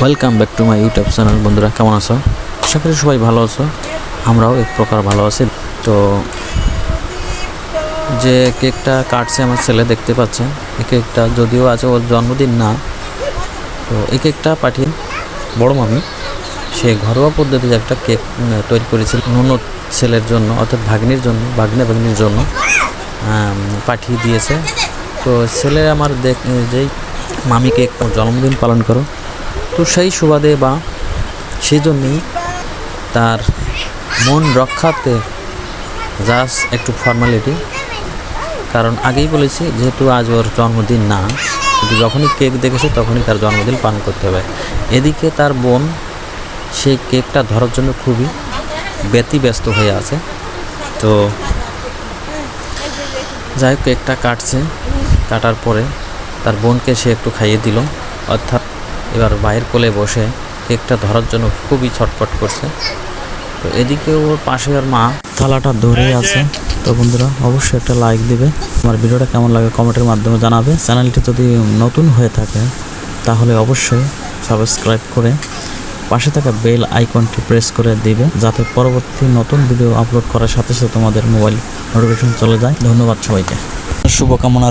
Welcome back to my YouTube channel বন্ধুরা, কেমন আছো? আশা করি সবাই ভালো আছো। আমরাও এক প্রকার ভালো আছি। তো, যে কেকটা কাটছে আমার ছেলে দেখতে পাচ্ছেন। এই কেকটা যদিও আছে ওর জন্মদিন না। তো এই কেকটা পাঠিয়ে বড় মামি, সে ঘরোয়া পদ্ধতিতে একটা কেক তৈরি করেছিল নুনো ছেলের জন্য, অর্থাৎ ভাগ্নির জন্য, ভাগ্নে ভাগ্নির জন্য পাঠিয়ে দিয়েছে। তো, ছেলে আমার দেখ যেই মামি কেক জন্মদিন পালন করো তো সেই সুবাদে বা সেই জন্যই তার মন রক্ষাতে জাস্ট একটু ফর্মালিটি। কারণ আগেই বলেছি, যেহেতু আজ ওর জন্মদিন না, কিন্তু যখনই কেক দেখেছে তখনই তার জন্মদিন পালন করতে হবে। এদিকে তার বোন সেই কেকটা ধরার জন্য খুবই ব্যতিব্যস্ত হয়ে আছে। তো যাই হোক, কেকটা কাটছে। কাটার পরে তার বোনকে সে একটু খাইয়ে দিল। অর্থাৎ এবার বাইরের কোলে বসে কেকটা ধরার জন্য খুবই ছটফট করছে। তো এদিকে ওর পাশে ওর মা থালাটা ধরে আছে। তো বন্ধুরা, অবশ্যই একটা লাইক দিবে। আমার ভিডিওটা কেমন লাগে কমেন্টের মাধ্যমে জানাবে। চ্যানেলটি যদি নতুন হয়ে থাকে, তাহলে অবশ্যই সাবস্ক্রাইব করে পাশে থাকা বেল আইকনটি প্রেস করে দিবে, যাতে পরবর্তী নতুন ভিডিও আপলোড করার সাথে সাথে তোমাদের মোবাইল নোটিফিকেশন চলে যায়। ধন্যবাদ সবাইকে। শুভকামনা।